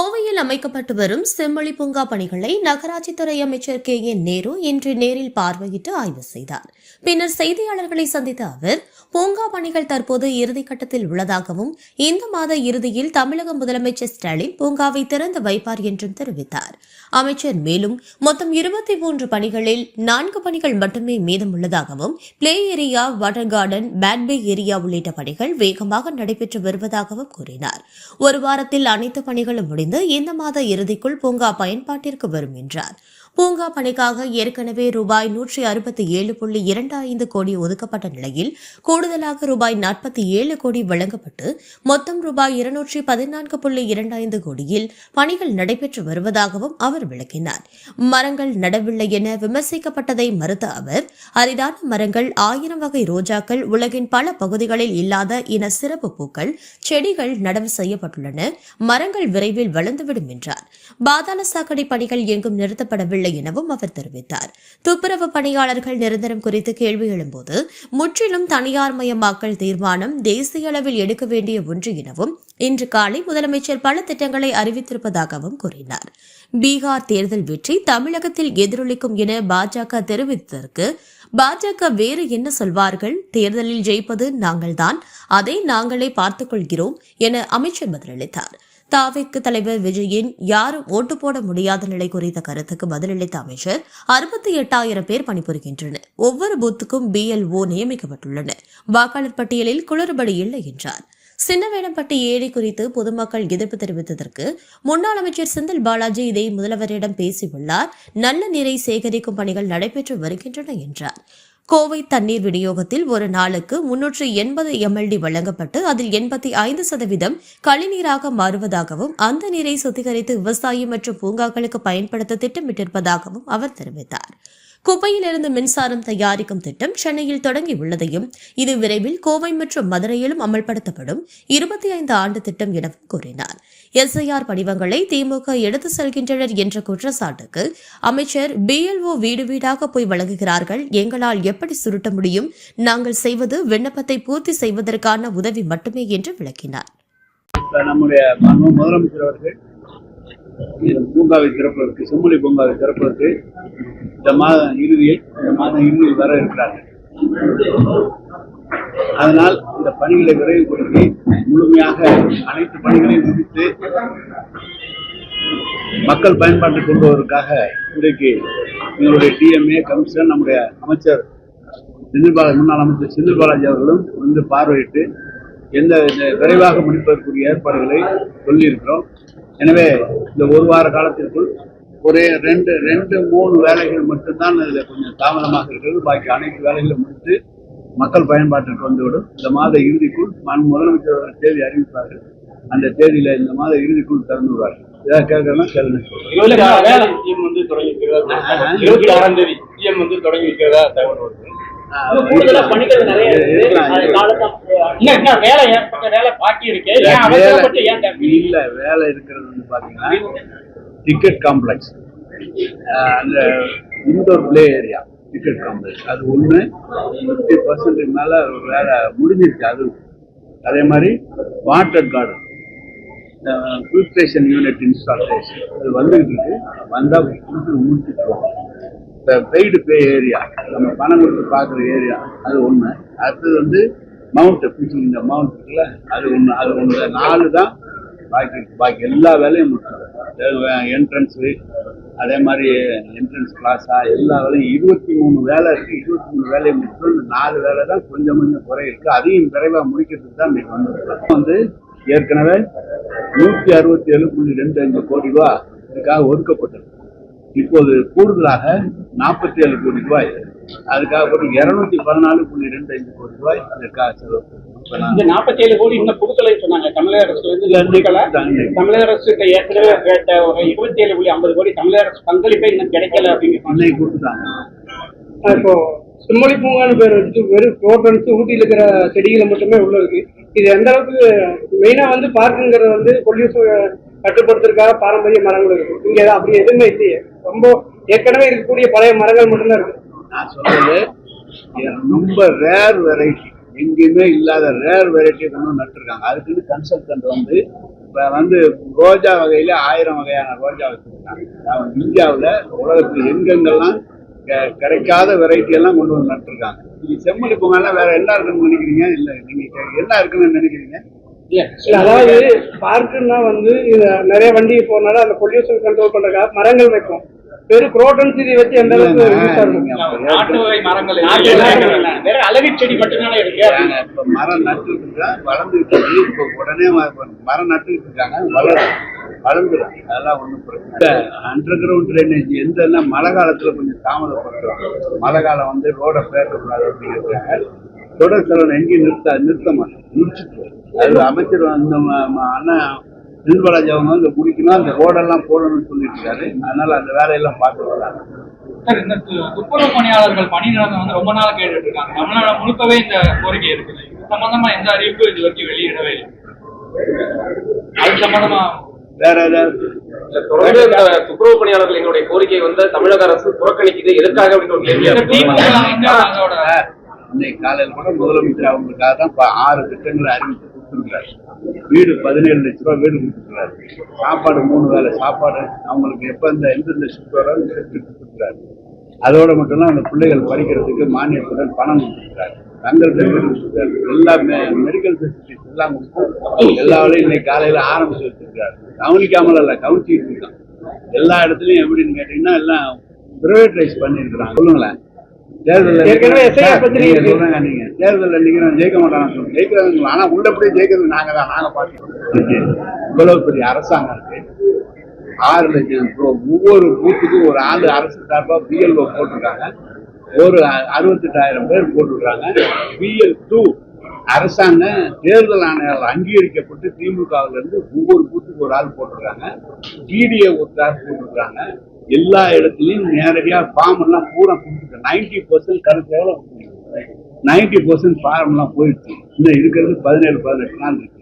கோவையில் அமைக்கப்பட்டு வரும் செம்மொழி பூங்கா பணிகளை நகராட்சித்துறை அமைச்சர் கே. என் நேரு இன்று நேரில் பார்வையிட்டு ஆய்வு செய்தார். பின்னர் செய்தியாளர்களை சந்தித்த அவர் பூங்கா பணிகள் தற்போது இறுதிக்கட்டத்தில் உள்ளதாகவும் இந்த மாத இறுதியில் தமிழக முதலமைச்சர் ஸ்டாலின் பூங்காவை திறந்து வைப்பார் என்றும் தெரிவித்தார். அமைச்சர் மேலும் மொத்தம் இருபத்தி மூன்று பணிகளில் நான்கு பணிகள் மட்டுமே மீதம் உள்ளதாகவும் பிளே ஏரியா வாட்டர் கார்டன் பேட்பே ஏரியா உள்ளிட்ட பணிகள் வேகமாக நடைபெற்று வருவதாகவும் கூறினார். ஒரு வாரத்தில் அனைத்து பணிகளும் முடிந்து இந்த மாத இறுதிக்குள் பூங்கா பயன்பாட்டிற்கு வரும் என்றார். பூங்கா பணிக்காக ஏற்கனவே ரூபாய் நூற்றி அறுபத்தி ஏழு புள்ளி இரண்டு ஐந்து கோடி ஒதுக்கப்பட்ட நிலையில் கூடுதலாக ரூபாய் நாற்பத்தி ஏழு கோடி வழங்கப்பட்டு மொத்தம் ரூபாய் இருநூற்றி பதினான்கு புள்ளி இரண்டு ஐந்து கோடியில் பணிகள் நடைபெற்று வருவதாகவும் அவர் விளக்கினார். மரங்கள் நடவில்லை என விமர்சிக்கப்பட்டதை மறுத்த அவர் அரிதான மரங்கள் ஆயிரம் வகை ரோஜாக்கள் உலகின் பல பகுதிகளில் இல்லாத இன சிறப்பு பூக்கள் செடிகள் நடவு செய்யப்பட்டுள்ளன மரங்கள் விரைவில் வளர்ந்துவிடும் என்றார். பாதாள சாக்கடை பணிகள் எங்கும் நிறுத்தப்படவில்லை எனவும் அவர் தெரிவித்தார். துப்புரவு பணியாளர்கள் நிரந்தரம் குறித்து கேள்வி எழும்போது முற்றிலும் தனியார் மயமாக்கல் தீர்மானம் தேசிய அளவில் எடுக்க வேண்டிய ஒன்று எனவும் இன்று காலை முதலமைச்சர் பல திட்டங்களை அறிவித்திருப்பதாகவும் கூறினார். பீகார் தேர்தல் வெற்றி தமிழகத்தில் எதிரொலிக்கும் என பாஜக தெரிவித்ததற்கு பாஜக வேறு என்ன சொல்வார்கள்? தேர்தலில் ஜெயிப்பது நாங்கள்தான் அதை நாங்களே பார்த்துக் கொள்கிறோம் என அமைச்சர் பதிலளித்தார். தாவிக்கு தலைவர் விஜயின் யாரும் ஓட்டு போட முடியாத நிலை குறித்த கருத்துக்கு பதிலளித்த அமைச்சர் அறுபத்தி எட்டாயிரம் பேர் பணிபுரிகின்றனர். ஒவ்வொரு பூத்துக்கும் பிஎல்ஓ நியமிக்கப்பட்டுள்ளனர். வாக்காளர் பட்டியலில் குளறுபடி இல்லை என்றார். சின்னவேடம்பட்டி ஏரி குறித்து பொதுமக்கள் எதிர்ப்பு தெரிவித்ததற்கு முன்னாள் அமைச்சர் செந்தில் பாலாஜி இதை முதல்வரிடம் பேசியுள்ளார். நல்ல நீரை சேகரிக்கும் பணிகள் நடைபெற்று வருகின்றன என்றார். கோவை தண்ணீர் விநியோகத்தில் ஒரு நாளுக்கு முன்னூற்று எண்பது எம்எல்டி வழங்கப்பட்டு அதில் எண்பத்தி ஐந்து சதவீதம் கழிநீராக மாறுவதாகவும் அந்த நீரை சுத்திகரித்து விவசாயி மற்றும் பூங்காக்களுக்கு பயன்படுத்த திட்டமிட்டிருப்பதாகவும் அவர் தெரிவித்தார். குப்பையிலிருந்து மின்சாரம் தயாரிக்கும் திட்டம் சென்னையில் தொடங்கியுள்ளதையும் இது விரைவில் கோவை மற்றும் மதுரையிலும் அமல்படுத்தப்படும் இருபத்தி ஐந்து ஆண்டு திட்டம் எனவும் கூறினார். எஸ்ஐஆர் படிவங்களை திமுக எடுத்து செல்கின்றனர் என்ற குற்றச்சாட்டுக்கு அமைச்சர் பிஎல்ஓ வீடு வீடாக போய் வழங்குகிறார்கள். எங்களால் எப்படி சுருட்ட முடியும்? நாங்கள் செய்வது விண்ணப்பத்தை பூர்த்தி செய்வதற்கான உதவி மட்டுமே என்று விளக்கினார். நம்முடைய முதலமைச்சர் அவர்கள் பூங்காவை திறப்பதற்கு செம்மொழி பூங்காவை திறப்பதற்கு இந்த மாதம் இறுதியில் இந்த மாதம் இறுதியில் வர இருக்கிறார்கள். அதனால் இந்த பணிகளை விரைவுபடுத்தி முழுமையாக அனைத்து பணிகளையும் முடித்து மக்கள் பயன்பாட்டை கொண்டு வருவதற்காக இன்றைக்கு எங்களுடைய டிஎம்ஏ கமிஷன் நம்முடைய அமைச்சர் செந்தில் பாலாஜி முன்னாள் அமைச்சர் செந்தில் பாலாஜி அவர்களும் வந்து பார்வையிட்டு எந்த விரைவாக முடிப்பதற்குரிய ஏற்பாடுகளை சொல்லியிருக்கிறோம். எனவே இந்த ஒரு வார காலத்திற்குள் ஒரே ரெண்டு ரெண்டு மூணு வேலைகள் மட்டும்தான் இதில் கொஞ்சம் தாமதமாக இருக்கிறது. பாக்கி அனைத்து வேலைகளும் முடித்து மக்கள் பயன்பாட்டிற்கு வந்துவிடும். இந்த மாத இறுதிக்குள் மாண்பு முதலமைச்சர் அவர்கள் தேதி அறிவிப்பார்கள். அந்த தேதியில இந்த மாத இறுதிக்குள் திறந்து விடுவார்கள். ஏதாவது கேட்கறதுனா கேளுங்க. வந்து தொடங்கி வைக்கிறதா இருபத்தி ஆறாம் தேதி சிஎம் வந்து தொடங்கி வைக்கிறதா தகவல் வருது? இல்ல வேலை இருக்கிறது வந்து பாத்தீங்கன்னா டிக்கெட் காம்ப்ளெக்ஸ் uh, அந்த indoor play area ticket complex அது ஒன்று ஃபிஃப்டி பர்சன்ட்டுக்கு மேலே வேலை முடிஞ்சிருக்கு அது. அதே மாதிரி water garden filtration unit installation அது வந்துகிட்டு இருக்கு. வந்தால் கொடுத்து முடிச்சுட்டுருவோம் இப்போ பெய்டு பே ஏரியா நம்ம பணம் கொடுத்து பார்க்குற ஏரியா அது ஒன்று அடுத்தது வந்து மவுண்ட் பிடிச்சி இந்த மவுண்ட் இருக்குல்ல அது ஒன்று அது ஒன்று நாலு தான் பாக்கி பாக்கி எல்லா வேலையும் முடிச்சோம் என்ட்ரன்ஸு அதே மாதிரி என்ட்ரன்ஸ் கிளாஸா எல்லா வேலையும் இருபத்தி மூணு வேலை இருக்கு. இருபத்தி மூணு வேலையை முடிச்சிடும் இந்த நாலு வேலை தான் கொஞ்சம் கொஞ்சம் குறை இருக்கு அதையும் விரைவாக முடிக்கிறதுக்கு தான் இன்னைக்கு வந்திருக்கோம். வந்து ஏற்கனவே நூற்றி அறுபத்தி ஏழு புள்ளி ரெண்டு அஞ்சு கோடி ரூபா இதுக்காக ஒதுக்கப்பட்டது. இப்போது கூடுதலாக நாற்பத்தி ஏழு கோடி ரூபாய். அதுக்காக ஒரு இருநூத்தி பதினாலு புள்ளி ரெண்டு ஐந்து கோடி ரூபாய் இதற்காக செலவு இந்த நாற்பத்தி ஏழு கோடி இன்னும் கொடுக்கலன்னு சொன்னாங்க. தமிழக அரசு வந்து கொடுக்கல. தமிழக அரசு ஏற்கனவே கேட்ட ஒரு இருபத்தி ஏழு புள்ளி ஐம்பது கோடி தமிழக அரசு பங்களிப்பே இன்னும் கிடைக்கல அப்படின்னு அன்னைக்கு கொடுத்துட்டாங்க. இப்போ செம்மொழி பூங்கான்னு பேர் வச்சு வெறும் ரோட்டன்ஸ் ஊட்டியில் இருக்கிற செடிகளை மட்டுமே உள்ள இருக்கு. இது எந்த அளவுக்கு மெயினா வந்து பார்க்குங்கிறது வந்து பொல்யூஷன் கட்டுப்படுத்துறதுக்காக பாரம்பரிய மரங்கள் இருக்கு. இங்க அப்படி எதுவுமே இல்லையே. ரொம்ப ஏற்கனவே இருக்கக்கூடிய பழைய மரங்கள் மட்டும்தான் இருக்கு. நான் சொல்றது ரொம்ப ரேர் வெரைட்டி எங்கேயுமே இல்லாத ரேர் வெரைட்டி கொண்டு வந்து நட்டுருக்காங்க. அதுக்குன்னு கன்சல்டன்ட் வந்து இப்போ வந்து ரோஜா வகையில ஆயிரம் வகையான ரோஜா வச்சுருக்காங்க. இந்தியாவுல உலகத்துல எங்கெங்கெல்லாம் கிடைக்காத வெரைட்டி எல்லாம் கொண்டு வந்து நட்டுருக்காங்க. நீங்க செம்மொழி பொங்கல்லாம் வேற என்ன இருக்குன்னு நினைக்கிறீங்க? இல்லை நீங்க என்ன இருக்குன்னு நினைக்கிறீங்க? இல்ல அதாவது பார்க்குன்னா வந்து நிறைய வண்டி போனால அந்த பொல்யூஷன் கண்ட்ரோல் பண்ணுறதுக்காக மரங்கள் வைப்போம். வெறும் குரோட்டன்ஸ் இதை வச்சு எந்த அளவுக்கு நாட்டு நாட்டு அழகு செடி மட்டும்தானே இருக்கு. மரம் இருக்கோம் வளர்ந்துட்டு இருக்கு. இப்ப உடனே ம- மரம் நட்டுட்டு இருக்காங்க. வளரும். வளர்ந்துடும் அதெல்லாம் ஒண்ணும் பிரச்சனை அண்டர் கிரவுண்ட் ட்ரைனேஜ் எந்த மழை காலத்துல கொஞ்சம் தாமதப்படுத்தும் மழை காலம் வந்து ரோட பேசக்கூடாது அப்படிங்கிறாங்க தொடர் செலவு எங்கேயும் நிறுத்த நிறுத்த மாட்டோம். முடிச்சுட்டு. அது அமைச்சர் அந்த ம- ம- அண்ணன் செல்வராஜ் அவங்க வந்து முடிக்கணும் அந்த ரோடெல்லாம் போடணும்னு சொல்லிட்டு இருக்காரு அதனால அந்த வேலையெல்லாம் பார்த்துக்கலாம். சார் இந்த துப்புரவு பணியாளர்கள் பணி வந்து ரொம்ப நாள் கேட்டுட்டு இருக்காங்க தமிழ்நாடு முழுக்கவே இந்த கோரிக்கை இருக்குது இது சம்பந்தமா எந்த அறிவிப்பும் இது வரைக்கும் வெளியிடவே இல்லை. அது சம்பந்தமா வேற ஏதாவது? துப்புரவு பணியாளர்கள் எங்களுடைய கோரிக்கையை வந்து தமிழக அரசு புறக்கணிக்குது. எதற்காக அப்படின்னு காலையில் கூட முதலமைச்சர் அவங்களுக்காக தான் ஆறு திட்டங்களை அறிவித்து கொடுத்துருக்காரு வீடு பதினேழு லட்ச ரூபா வீடு கொடுத்துருக்காரு சாப்பாடு மூணு வேளை சாப்பாடு. அவங்களுக்கு எப்போ இந்த எந்தெந்த ஷிஃப்ட் வர கொடுத்துருக்காரு அதோட மட்டும் அந்த பிள்ளைகள் படிக்கிறதுக்கு மானியத்துடன் பணம் கொடுத்துருக்காரு தங்களுக்கு வீடு கொடுத்துருக்காரு எல்லா மெடிக்கல் ஃபெசிலிட்டிஸ் எல்லாம் கொடுத்து எல்லா வேலையும் இன்னைக்கு காலையில் ஆரம்பிச்சு வச்சிருக்காரு கவனிக்காமல் இல்லை கவனிச்சுட்டு இருக்கான். எல்லா இடத்துலையும் எப்படின்னு கேட்டீங்கன்னா எல்லாம் பிரைவேட்டைஸ் பண்ணியிருக்கிறாங்க. சொல்லுங்களேன். தேர்தல் தேர்தலில் நீங்க ஜெயிக்க மாட்டாங்க சொல்லுங்க ஜெயிக்கிறாங்க ஆனா உள்ள போய் ஜெயிக்கிறது நாங்க தான் நாங்க பார்த்துக்கோம் இவ்வளவு பெரிய அரசாங்கம் இருக்கு. ஆறு லட்சம் ஒவ்வொரு பூத்துக்கும் ஒரு ஆளு அரசு சார்பா பிஎல்ஓ போட்டிருக்காங்க. ஒரு அறுபத்தெட்டாயிரம் பேர் போட்டிருக்காங்க. பிஎல் டூ அரசாங்க தேர்தல் ஆணையாளர் அங்கீகரிக்கப்பட்டு திமுகவுல இருந்து ஒவ்வொரு பூத்துக்கு ஒரு ஆள் போட்டிருக்காங்க. பிடிஏ ஒரு ஆள் போட்டிருக்காங்க. எல்லா இடத்துலயும் நேரடியா ஃபார்ம் எல்லாம் பூரா கொடுத்துருக்காங்க நைன்டி பர்சன்ட் கருத்து எவ்வளவு நைன்டி பர்சன்ட் ஃபார்ம் எல்லாம் போயிடுச்சு. இன்னும் இருக்கிறது பதினேழு பதினெட்டு நாள் இருக்கு.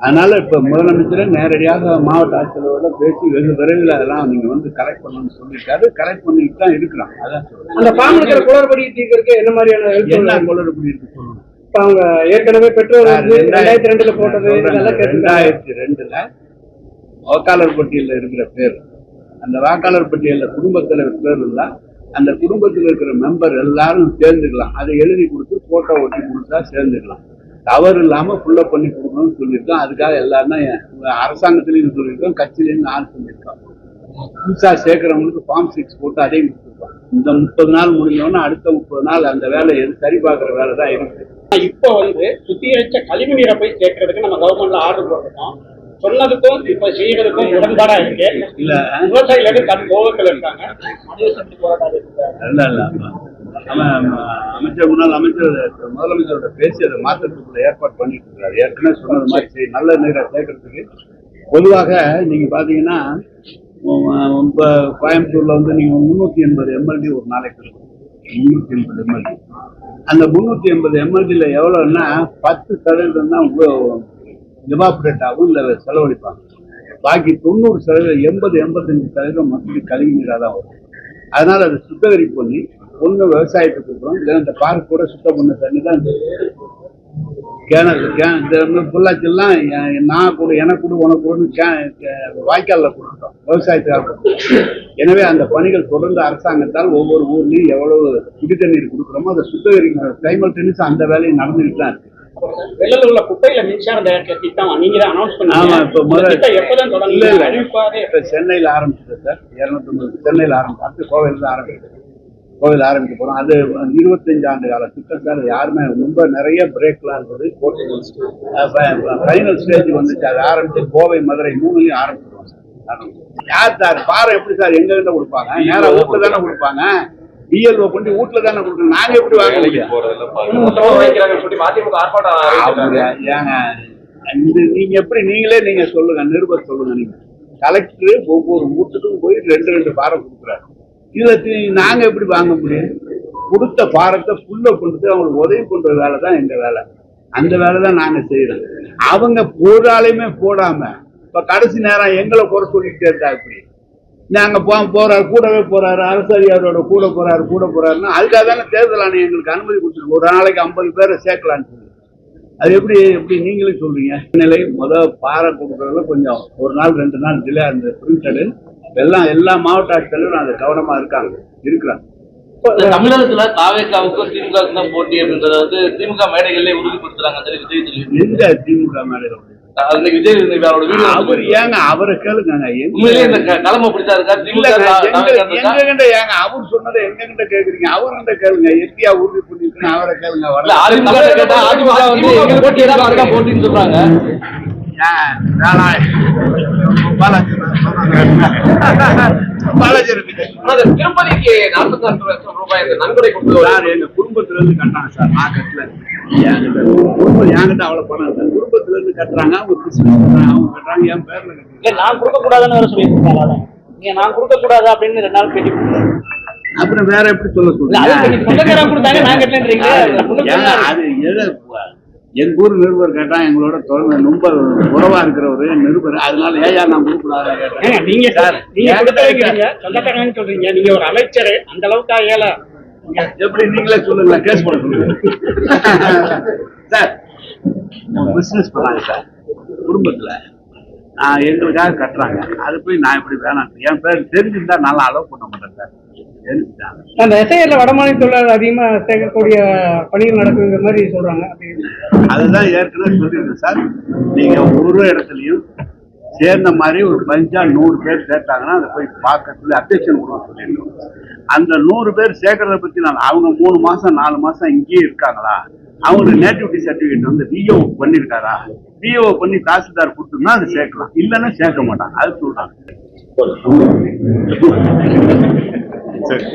அதனால இப்ப முதலமைச்சர் நேரடியாக மாவட்ட ஆட்சியரோட பேசி வெகு விரைவில் அதெல்லாம் நீங்க வந்து கலெக்ட் பண்ணணும்னு சொல்லியிருக்காரு. கலெக்ட் பண்ணிட்டு தான் இருக்கிறோம் அதான். அந்த ஃபார்ம் இருக்கிற குளறுபடி தீர்க்கறதுக்கு என்ன மாதிரியான என்ன? குளறுபடி இருக்கு. சொல்லணும் இப்ப அவங்க ஏற்கனவே வந்து ரெண்டாயிரத்தி ரெண்டுல போட்டது ரெண்டாயிரத்தி ரெண்டுல வாக்காளர் பட்டியல்ல இருக்கிற பேர். அந்த வாக்காளர் பட்டியலில் குடும்பத்தில் பேர் இருந்தா அந்த குடும்பத்தில் இருக்கிற மெம்பர் எல்லாரும் சேர்ந்துக்கலாம். அதை எழுதி கொடுத்து போட்டோ ஒட்டி கொடுத்தா சேர்ந்துக்கலாம். தவறு இல்லாம ஃபுல்லப் பண்ணி கொடுக்கணும்னு சொல்லியிருக்கோம். அதுக்காக எல்லாருமே அரசாங்கத்திலையும் சொல்லியிருக்கோம் கட்சியிலையும் நான் சொல்லியிருக்கோம். புதுசா சேர்க்குறவங்களுக்கு ஃபார்ம் சிக்ஸ் போட்டு அதையும் கொடுத்துருக்கோம். இந்த முப்பது நாள் முடிஞ்சோன்னா அடுத்த முப்பது நாள் அந்த வேலை எது சரி பார்க்குற வேலை தான் இருக்கு இப்போ வந்து சுத்திகரிச்ச கழிவு நீரை போய் சேர்க்கறதுக்கு நம்ம கவர்மெண்ட்ல ஆர்டர் போட்டிருக்கோம். சொன்னதுக்கும் இப்ப செய்யறதுக்கும் உடன்பாடா இருக்கு. இல்ல. விவசாயிகளுக்கு கண் கோபத்தில் இருக்காங்க. அமைச்சர் முன்னாள் அமைச்சர் முதலமைச்சரோட பேசி அதை மாற்றத்துக்குள்ள ஏற்பாடு பண்ணிட்டு இருக்காரு. ஏற்கனவே சொன்னது மாதிரி நல்ல நீரை சேர்க்கறதுக்கு பொதுவாக நீங்க பாத்தீங்கன்னா இப்ப கோயம்புத்தூர்ல வந்து நீங்க முன்னூத்தி எண்பது எம்எல்டி ஒரு நாளைக்கு இருக்கும் முன்னூத்தி எண்பது எம்எல்டி. அந்த முன்னூத்தி எண்பது எம்எல்டில எவ்வளவுன்னா பத்து சதவீதம் தான் எவாபரேட் ஆகும் இல்லை செலவழிப்பாங்க. பாக்கி தொண்ணூறு சதவீதம் எண்பது எண்பத்தஞ்சு சதவீதம் மக்களுக்கு கழிவு நீராக தான் வரும். அதனால் அதை சுத்தகரிப்பு பண்ணி ஒன்று விவசாயத்துக்கு கொடுக்குறோம். இல்லைன்னா இந்த பார்க் கூட சுத்தம் பண்ண தண்ணி தான் இந்த கிணறு கே- இந்த பொள்ளாச்சிலாம் நான் கூட எனக்கு கூட உனக்கு கூட கே- வாய்க்காலில் கொடுத்துட்டோம். விவசாயத்துக்காக எனவே அந்த பணிகள் தொடர்ந்து அரசாங்கத்தால் ஒவ்வொரு ஊர்லேயும் எவ்வளவு குடி தண்ணீர் கொடுக்குறோமோ அதை சுத்தகரிக்கிற டைமல் டென்னிஸ் அந்த வேலையை நடந்துக்கிட்டு தான் இருக்கு. வெள்ளல உள்ள குப்பையில தயாரிக்கிற திட்டம் நீங்க தான் அனௌன்ஸ் பண்ணீங்க. இல்ல இல்ல. இப்ப சென்னையில ஆரம்பிச்சது சார். இருநூத்தி சென்னையில ஆரம்பிச்சு அடுத்து கோவையில தான் ஆரம்பிச்சது கோவில் ஆரம்பிக்க போறோம். அது இருபத்தஞ்சு ஆண்டு கால திட்டம் சார். யாருமே ரொம்ப நிறைய பிரேக்லாம் இருந்தது ஃபைனல் ஸ்டேஜ் வந்துச்சு. அது ஆரம்பிச்சு கோவை மதுரை மூணுலயும் ஆரம்பிச்சிருவோம் சார். யார் சார்? பாறை எப்படி சார்? எங்க கிட்ட கொடுப்பாங்க. நேரா வீட்டுல தானே கொடுப்பாங்க. டிஎல்ஓ கொண்டு வீட்டுல தானே கொடுக்கணும். நாங்க எப்படி வாங்க இது நீங்க எப்படி நீங்களே நீங்க சொல்லுங்க நிருபர் சொல்லுங்க நீங்க. கலெக்டர் ஒவ்வொரு வீட்டுக்கும் போய் ரெண்டு ரெண்டு பாரம் கொடுக்குறாரு. இதுல தி- நாங்க எப்படி வாங்க முடியும்? கொடுத்த பாரத்தை ஃபுல்ல கொண்டு அவங்களுக்கு உதவி பண்ற வேலை தான் எங்க வேலை. அந்த வேலை தான் நாங்க செய்யறோம். அவங்க ஒரு ஆளையுமே போடாம இப்ப கடைசி நேரம் எங்களை குறை சொல்லிட்டே இருந்தா இப்படி நாங்க போ போறாரு கூடவே போறாரு அரசு அதிகாரியோட கூட போறாரு கூட போறாருன்னா அதுக்காக தானே தேர்தல் ஆணையம் எங்களுக்கு அனுமதி கொடுத்துருக்கு. ஒரு நாளைக்கு ஐம்பது பேரை சேர்க்கலான்னு சொல்லி. அது எப்படி எப்படி நீங்களே சொல்றீங்க? நிலை முத பாறை கொடுக்கறதுல கொஞ்சம் ஒரு நாள் ரெண்டு நாள் டிலே அந்த பிரிண்டடு எல்லாம் எல்லா மாவட்ட ஆட்சித்தலைவரும் அது கவனமா இருக்காங்க இருக்கிறாங்க. தமிழகத்துல தாவேக்காவுக்கும் திமுகவுக்கும் தான் போட்டி அப்படின்றத வந்து திமுக மேடைகள்ல உறுதிப்படுத்துறாங்க எந்த திமுக மேடையில? அதுல விஜய் இன்னைக்கு அவரோட வீடியோ அவர் ஏங்க அவரை கேளுங்க எங்க உண்மையிலேயே இந்த எங்க- இருக்கா? எங்ககிட்ட ஏங்க அவர் சொன்னதை எங்ககிட்ட கேக்குறீங்க? அவர்கிட்ட கேளுங்க எத்தியா உறுதி பண்ணிருக்குன்னு அவரை கேளுங்க வரல. அதிமுக கேட்டா வந்து எங்க போட்டி அதுதான் போட்டின்னு சொல்றாங்க. திருப்பதிக்கு நாற்பத்தி நான்கு லட்சம் ரூபாய் இந்த நன்கொடை கொடுத்து எங்க குடும்பத்துல இருந்து கட்டாங்க சார் நான் கட்டல என்கிட்ட குடும்பம் என்கிட்ட அவ்வளவு பணம் குடும்பத்துல இருந்து கட்டுறாங்க அவங்க பண்றாங்க, அவங்க கட்டுறாங்க என் பேர்ல கட்டுறாங்க நான் கொடுக்க கூடாதுன்னு வேற சொல்லியிருக்காங்க நீங்க நான் கொடுக்க கூடாது அப்படின்னு ரெண்டு நாள் பேட்டி. அப்புறம் வேற எப்படி சொல்ல இல்ல அது சொல்றீங்க நீங்க சொந்தக்காரங்க கொடுத்தாங்க நான் கட்டலன்றீங்க ஏங்க, அது எது எங்க ஊர் நிருபர் கேட்டா எங்களோட தொடர்ந்து ரொம்ப உறவா இருக்கிறவரு நிருபர். அதனால ஏயா நான் ஏங்க, நீங்க சார், நீங்க சொல்றீங்க. நீங்க ஒரு அமைச்சர் அந்த அளவுக்கு ஆகல எப்படி நீங்களே சொல்லுங்க கேஸ் போட சொல்லுங்க. சார் பிசினஸ் பண்ணாங்க சார் குடும்பத்துல நான் எங்களுக்காக கட்டுறாங்க. அது போய் நான் இப்படி வேணாம் என் பேர் தெரிஞ்சிருந்தா நல்லா அலோவ் பண்ண மாட்டேன் சார். தெரிஞ்சுட்டாங்க அந்த எஸ்ஐஆர்ல வடமாநில தொழிலாளர் அதிகமா சேர்க்கக்கூடிய பணிகள் நடக்குங்கிற மாதிரி சொல்றாங்க. அதுதான் ஏற்கனவே சொல்லியிருக்கேன் சார். நீங்க ஒரு இடத்துலயும் சேர்ந்த மாதிரி ஒரு பஞ்சா நூறு பேர் சேர்த்தாங்கன்னா அதை போய் பார்க்கறதுல சொல்லி அப்டேஷன் கொடுக்க சொல்லியிருக்கோம் அந்த நூறு பேர் சேர்க்கறத பத்தி நான் அவங்க மூணு மாசம் நாலு மாசம் இங்கேயே இருக்காங்களா? அவங்களுக்கு நேட்டிவிட்டி சர்டிபிகேட் வந்து விஓ பண்ணிருக்காரா? விஓ பண்ணி தாசில்தார் கொடுத்தோம்னா அதை சேர்க்கலாம். இல்லைன்னா சேர்க்க மாட்டாங்க. அது சொல்றாங்க. சரி.